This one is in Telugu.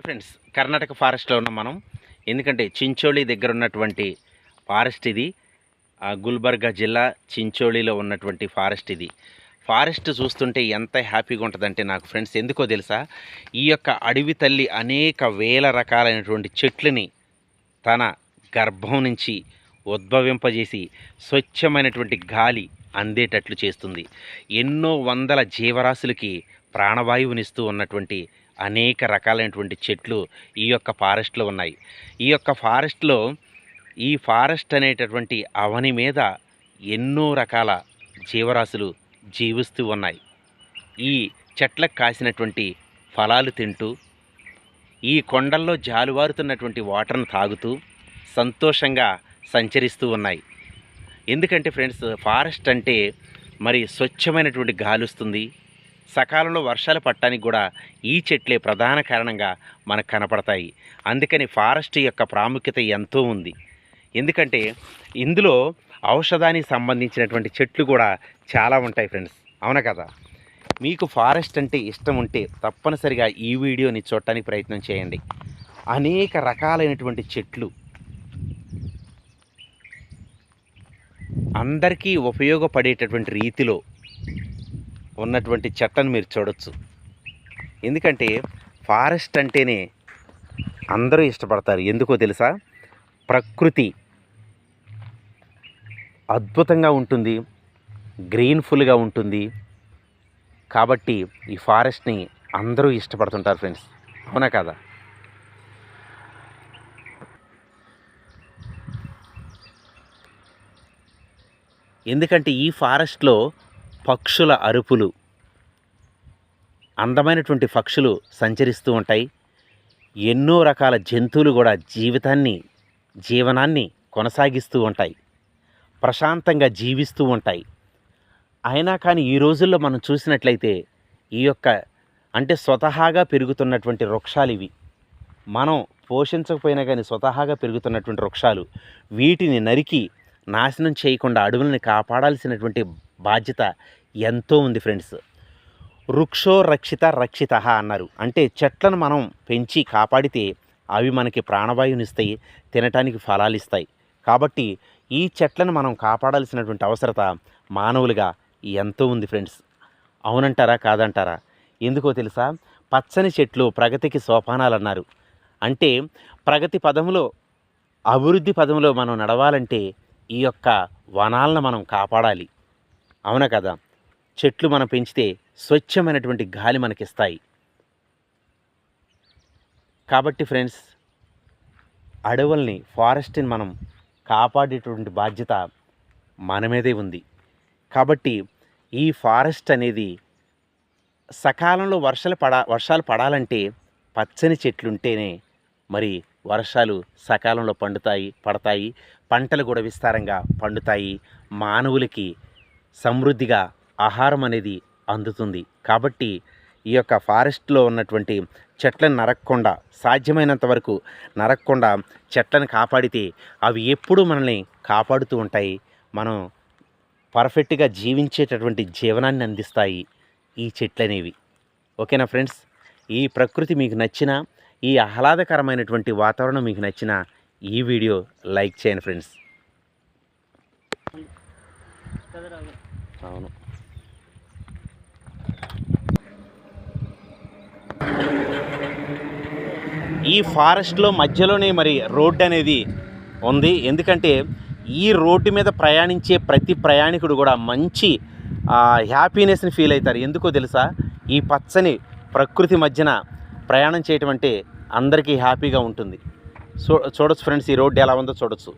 ఫ్రెండ్స్. కర్ణాటక ఫారెస్ట్లో ఉన్నాం మనం. ఎందుకంటే చించోళి దగ్గర ఉన్నటువంటి ఫారెస్ట్ ఇది. గుల్బర్గా జిల్లా చించోళిలో ఉన్నటువంటి ఫారెస్ట్ ఇది. ఫారెస్ట్ చూస్తుంటే ఎంత హ్యాపీగా ఉంటుందంటే నాకు ఫ్రెండ్స్ ఎందుకో తెలుసా? ఈ యొక్క అడవి తల్లి అనేక వేల రకాలైనటువంటి చెట్లని తన గర్భం నుంచి ఉద్భవింపజేసి స్వచ్ఛమైనటువంటి గాలి అందేటట్లు చేస్తుంది. ఎన్నో వందల జీవరాశులకి ప్రాణవాయువునిస్తూ ఉన్నటువంటి అనేక రకాలైనటువంటి చెట్లు ఈ యొక్క ఫారెస్ట్లో ఉన్నాయి. ఈ యొక్క ఫారెస్ట్లో ఈ ఫారెస్ట్ అనేటటువంటి అవని మీద ఎన్నో రకాల జీవరాశులు జీవిస్తూ ఉన్నాయి. ఈ చెట్లకు కాసినటువంటి ఫలాలు తింటూ ఈ కొండల్లో జాలువారుతున్నటువంటి వాటర్ను తాగుతూ సంతోషంగా సంచరిస్తూ ఉన్నాయి. ఎందుకంటే ఫ్రెండ్స్ ఫారెస్ట్ అంటే మరి స్వచ్ఛమైనటువంటి గాలుస్తుంది సకాలంలో వర్షాలు పట్టడానికి కూడా ఈ చెట్లే ప్రధాన కారణంగా మనకు కనపడతాయి. అందుకని ఫారెస్ట్ యొక్క ప్రాముఖ్యత ఎంతో ఉంది. ఎందుకంటే ఇందులో ఔషధానికి సంబంధించినటువంటి చెట్లు కూడా చాలా ఉంటాయి ఫ్రెండ్స్. అవునా కదా? మీకు ఫారెస్ట్ అంటే ఇష్టం ఉంటే తప్పనిసరిగా ఈ వీడియోని చూడటానికి ప్రయత్నం చేయండి. అనేక రకాలైనటువంటి చెట్లు. అందరికీ ఉపయోగపడేటటువంటి రీతిలో ఉన్నటువంటి చెట్టను మీరు చూడొచ్చు. ఎందుకంటే ఫారెస్ట్ అంటేనే అందరూ ఇష్టపడతారు. ఎందుకో తెలుసా? ప్రకృతి అద్భుతంగా ఉంటుంది గ్రీన్ఫుల్గా ఉంటుంది. కాబట్టి ఈ ఫారెస్ట్ని అందరూ ఇష్టపడుతుంటారు ఫ్రెండ్స్. అవునా కదా? ఎందుకంటే ఈ ఫారెస్ట్లో పక్షుల అరుపులు. అందమైనటువంటి పక్షులు సంచరిస్తూ ఉంటాయి. ఎన్నో రకాల జంతువులు కూడా జీవితాన్ని జీవనాన్ని కొనసాగిస్తూ ఉంటాయి. ప్రశాంతంగా జీవిస్తూ ఉంటాయి. అయినా కానీ ఈ రోజుల్లో మనం చూసినట్లయితే ఈ యొక్క అంటే స్వతహాగా పెరుగుతున్నటువంటి వృక్షాలు ఇవి. మనం పోషించకపోయినా కానీ స్వతహాగా పెరుగుతున్నటువంటి వృక్షాలు వీటిని నరికి నాశనం చేయకుండా అడవులని కాపాడాల్సినటువంటి బాధ్యత ఎంతో ఉంది ఫ్రెండ్స్. వృక్షో రక్షిత రక్షిత అన్నారు. అంటే చెట్లను మనం పెంచి కాపాడితే అవి మనకి ప్రాణవాయువునిస్తాయి తినటానికి ఫలాలు ఇస్తాయి కాబట్టి ఈ చెట్లను మనం కాపాడాల్సినటువంటి అవసరత మానవులుగా ఎంతో ఉంది ఫ్రెండ్స్. అవునంటారా కాదంటారా? ఎందుకో తెలుసా? పచ్చని చెట్లు ప్రగతికి సోపానాలు అన్నారు అంటే ప్రగతి పదంలో అభివృద్ధి పదంలో మనం నడవాలంటే ఈ యొక్క వనాలను మనం కాపాడాలి. అవునా కదా? చెట్లు మనం పెంచితే స్వచ్ఛమైనటువంటి గాలి మనకిస్తాయి. కాబట్టి ఫ్రెండ్స్ అడవుల్ని ఫారెస్ట్ని మనం కాపాడేటువంటి బాధ్యత మన మీదే ఉంది. కాబట్టి ఈ ఫారెస్ట్ అనేది సకాలంలో వర్షాలు పడా వర్షాలు పడాలంటే పచ్చని చెట్లుంటేనే మరి వర్షాలు సకాలంలో పండుతాయి పడతాయి. పంటలు కూడా విస్తారంగా పండుతాయి. మానవులకి సమృద్ధిగా ఆహారం అనేది అందుతుంది. కాబట్టి ఈ యొక్క ఫారెస్ట్లో ఉన్నటువంటి చెట్లను నరక్కుండా సాధ్యమైనంత వరకు నరక్కుండా చెట్లను కాపాడితే అవి ఎప్పుడూ మనల్ని కాపాడుతూ ఉంటాయి. మనం పర్ఫెక్ట్గా జీవించేటటువంటి జీవనాన్ని అందిస్తాయి ఈ చెట్లు అనేవి ఓకేనా ఫ్రెండ్స్? ఈ ప్రకృతి మీకు నచ్చిన ఈ ఆహ్లాదకరమైనటువంటి వాతావరణం మీకు నచ్చిన ఈ వీడియో లైక్ చేయండి ఫ్రెండ్స్. అవును. ఈ ఫారెస్ట్లో మధ్యలోనే మరి రోడ్డు అనేది ఉంది. ఎందుకంటే ఈ రోడ్డు మీద ప్రయాణించే ప్రతి ప్రయాణికుడు కూడా మంచి హ్యాపీనెస్ని ఫీల్ అవుతారు. ఎందుకో తెలుసా? ఈ పచ్చని ప్రకృతి మధ్యన ప్రయాణం చేయటం అంటే అందరికీ హ్యాపీగా ఉంటుంది. చూడొచ్చు ఫ్రెండ్స్ ఈ రోడ్డు ఎలా ఉందో చూడొచ్చు.